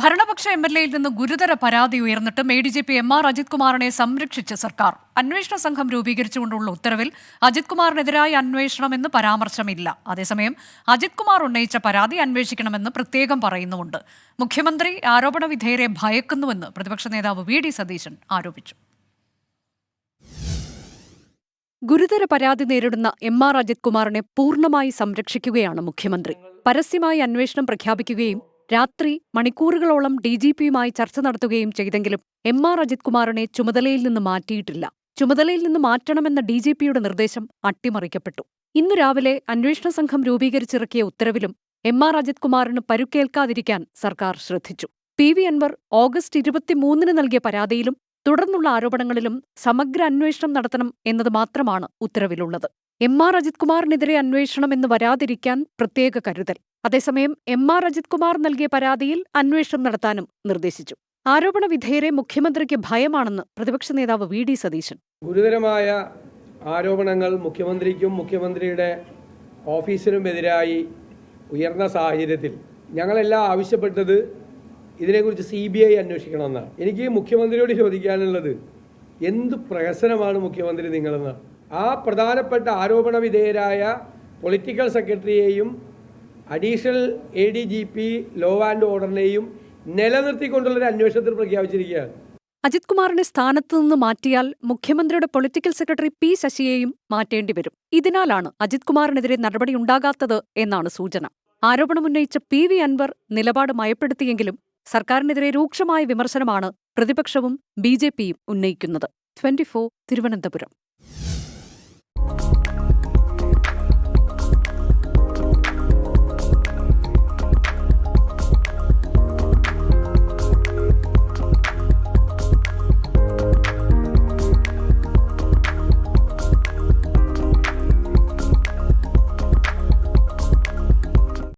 ഭരണപക്ഷ M L എയിൽ നിന്ന് ഗുരുതര പരാതി ഉയർന്നിട്ടും A D G P M R Ajith കുമാറിനെ സംരക്ഷിച്ച സർക്കാർ. അന്വേഷണ സംഘം രൂപീകരിച്ചുകൊണ്ടുള്ള ഉത്തരവിൽ അജിത് കുമാറിനെതിരായ അന്വേഷണമെന്ന് പരാമർശമില്ല. അതേസമയം അജിത് കുമാർ ഉന്നയിച്ച പരാതി അന്വേഷിക്കണമെന്ന് പ്രത്യേകം പറയുന്നുമുണ്ട്. മുഖ്യമന്ത്രി ആരോപണ വിധേയരെ ഭയക്കുന്നുവെന്ന് പ്രതിപക്ഷ നേതാവ് വി ഡി സതീശൻ ആരോപിച്ചു. ഗുരുതര പരാതി നേരിടുന്ന എം ആർ അജിത് കുമാറിനെ പൂർണമായി സംരക്ഷിക്കുകയാണ് മുഖ്യമന്ത്രി. പരസ്യമായി അന്വേഷണം പ്രഖ്യാപിക്കുകയും രാത്രി മണിക്കൂറുകളോളം ഡി ജി പിയുമായി ചർച്ച നടത്തുകയും ചെയ്തെങ്കിലും എം ആർ അജിത് കുമാറിനെ ചുമതലയിൽ നിന്ന് മാറ്റിയിട്ടില്ല. ചുമതലയിൽ നിന്ന് മാറ്റണമെന്ന ഡി ജി പിയുടെ നിർദ്ദേശം അട്ടിമറിക്കപ്പെട്ടു. ഇന്നു രാവിലെ അന്വേഷണ സംഘം രൂപീകരിച്ചിറക്കിയ ഉത്തരവിലും എം ആർ അജിത് കുമാറിന് പരുക്കേൽക്കാതിരിക്കാൻ സർക്കാർ ശ്രദ്ധിച്ചു. പി വി അൻവർ ഓഗസ്റ്റ് ഇരുപത്തിമൂന്നിന് നൽകിയ പരാതിയിലും തുടർന്നുള്ള ആരോപണങ്ങളിലും സമഗ്ര അന്വേഷണം നടത്തണം എന്നത് മാത്രമാണ് ഉത്തരവിലുള്ളത്. എം ആർ അജിത് കുമാറിനെതിരെ അന്വേഷണം എന്ന് വരാതിരിക്കാൻ പ്രത്യേക കരുതൽ. അതേസമയം എം ആർ അജിത് കുമാർ നൽകിയ പരാതിയിൽ അന്വേഷണം നടത്താനും നിർദ്ദേശിച്ചു. ആരോപണ വിധേയരെ മുഖ്യമന്ത്രിക്ക് ഭയമാണെന്ന് പ്രതിപക്ഷ നേതാവ് വി ഡി സതീശൻ. ഗുരുതരമായ ആരോപണങ്ങൾ മുഖ്യമന്ത്രിക്കും മുഖ്യമന്ത്രിയുടെ ഓഫീസിനുമെതിരായി ഉയർന്ന സാഹചര്യത്തിൽ ഞങ്ങളെല്ലാം ആവശ്യപ്പെട്ടത് ഇതിനെക്കുറിച്ച് സി ബി ഐ അന്വേഷിക്കണമെന്നാണ്. എനിക്ക് മുഖ്യമന്ത്രിയോട് ചോദിക്കാനുള്ളത് എന്ത് പ്രഹസനമാണ് മുഖ്യമന്ത്രി നിങ്ങളെന്ന്? ആ പ്രധാനപ്പെട്ട ആരോപണ വിധേയരായ political സെക്രട്ടറിയെയും additional A D G P law and ഓർഡറിനെയും നിലനിർത്തിക്കൊണ്ടുള്ളൊരു അന്വേഷണത്തിൽ പ്രഖ്യാപിച്ചിരിക്കുകയാണ്. അജിത് കുമാറിനെ സ്ഥാനത്ത് നിന്ന് മാറ്റിയാൽ മുഖ്യമന്ത്രിയുടെ പൊളിറ്റിക്കൽ സെക്രട്ടറി പി ശശിയെയും മാറ്റേണ്ടി വരും. ഇതിനാലാണ് അജിത് കുമാറിനെതിരെ നടപടിയുണ്ടാകാത്തത് എന്നാണ് സൂചന. ആരോപണമുന്നയിച്ച പി വി അൻവർ നിലപാട് മയപ്പെടുത്തിയെങ്കിലും സർക്കാരിനെതിരെ രൂക്ഷമായ വിമർശനമാണ് പ്രതിപക്ഷവും ബി ജെ പിയും ഉന്നയിക്കുന്നത്. ട്വന്റി തിരുവനന്തപുരം.